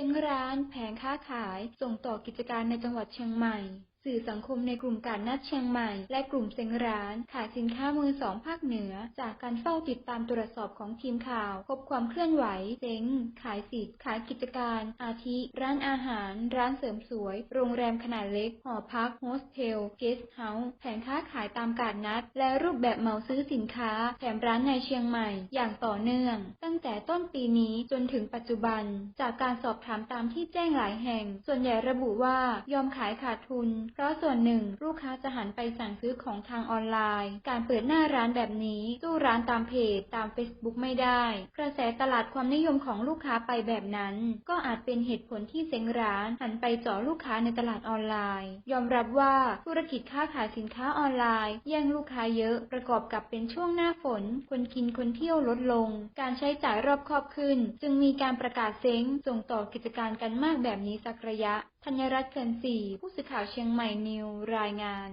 ซ้งร้าน แผงค้าขาย ส่งต่อกิจการในจังหวัดเชียงใหม่สื่อสังคมในกลุ่มกาดนัดเชียงใหม่ และกลุ่มเซงร้าน ขายสินค้ามือสองภาคเหนือ จากการเฝ้าติดตามตรวจสอบของทีมข่าว พบความเคลื่อนไหวเซงขายสิทธิ์ ขายกิจการ อาทิ ร้านอาหาร ร้านเสริมสวย โรงแรมขนาดเล็ก หอพัก โฮสเทล เกสต์เฮาส์ แผงค้าขายตามกาดนัด และรูปแบบเหมาซื้อสินค้า แถมร้านในเชียงใหม่ อย่างต่อเนื่อง ตั้งแต่ต้นปีนี้จนถึงปัจจุบัน จากการสอบถามตามที่แจ้งหลายแห่ง ส่วนใหญ่ระบุว่ายอมขายขาดทุนเพราะส่วนหนึ่งลูกค้าจะหันไปสั่งซื้อของทางออนไลน์ การเปิดหน้าร้านแบบนี้สู้ร้านตามเพจตาม Facebook ไม่ได้ กระแสตลาดความนิยมของลูกค้าไปแบบนั้น ก็อาจเป็นเหตุผลที่เซ็งร้านหันไปเจาะลูกค้าในตลาดออนไลน์ ยอมรับว่าธุรกิจค้าขายสินค้าออนไลน์แย่งลูกค้าเยอะประกอบกับเป็นช่วงหน้าฝน คนกินคนเที่ยวลดลง การใช้จ่ายรอบคอบขึ้น จึงมีการประกาศเซ้งส่งต่อกิจการกันมากแบบนี้สักระยะธัญรัตน์เขื่อนศรีผู้สื่อข่าวเชียงใหม่ใหม่ยนิวรายงาน